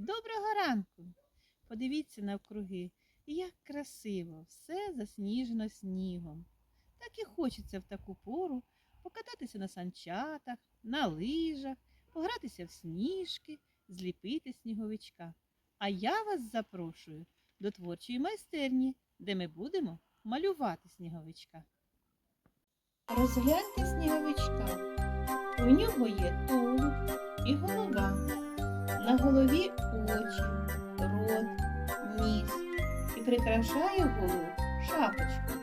Доброго ранку! Подивіться навкруги, як красиво, все засніжено снігом. Так і хочеться в таку пору покататися на санчатах, на лижах, погратися в сніжки, зліпити сніговичка. А я вас запрошую до творчої майстерні, де ми будемо малювати сніговичка. Розгляньте сніговичка. У нього є тулуб і голова. На голові очі, рот, ніс і прикрашає голову шапочка.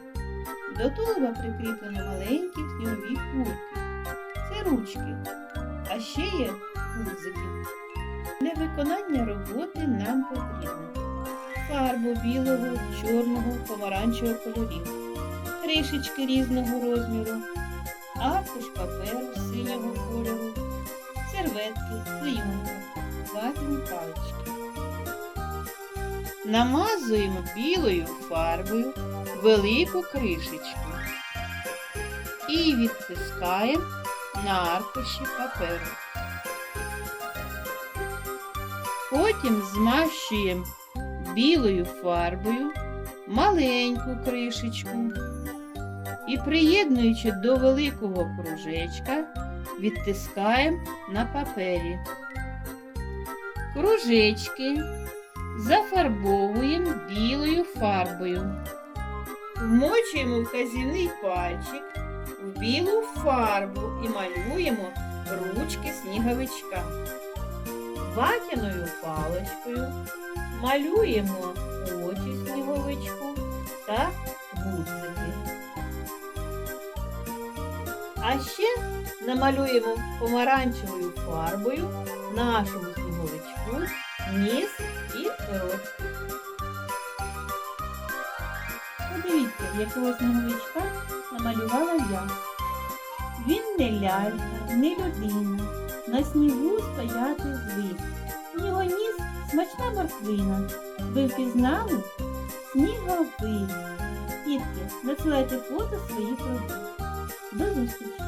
До тулуба прикріплено маленькі снігові кульки. Це ручки, а ще є гудзики. Для виконання роботи нам потрібно фарбу білого, чорного, помаранчевого кольорів, кришечки різного розміру, аркуш паперу синього кольору, серветки, клейонка, ватні палички. Намазуємо білою фарбою велику кришечку і відтискаємо на аркуші паперу. Потім змащуємо білою фарбою маленьку кришечку і, приєднуючи до великого кружечка, відтискаємо на папері. Кружечки зафарбовуємо білою фарбою. Вмочуємо вказівний пальчик в білу фарбу і малюємо ручки сніговичка. Ватяною паличкою малюємо очі сніговичку та гудзики. А ще намалюємо помаранчевою фарбою нашому сніговичку ніс і рот. Подивіться, якого сніговичка намалювала я. Він не лялька, не людина. На снігу стояти звик. Нього ніс смачна морквина. Ви впізнали? Сніговик. Дітки, надсилайте фото своїх робіт. До зустрічі!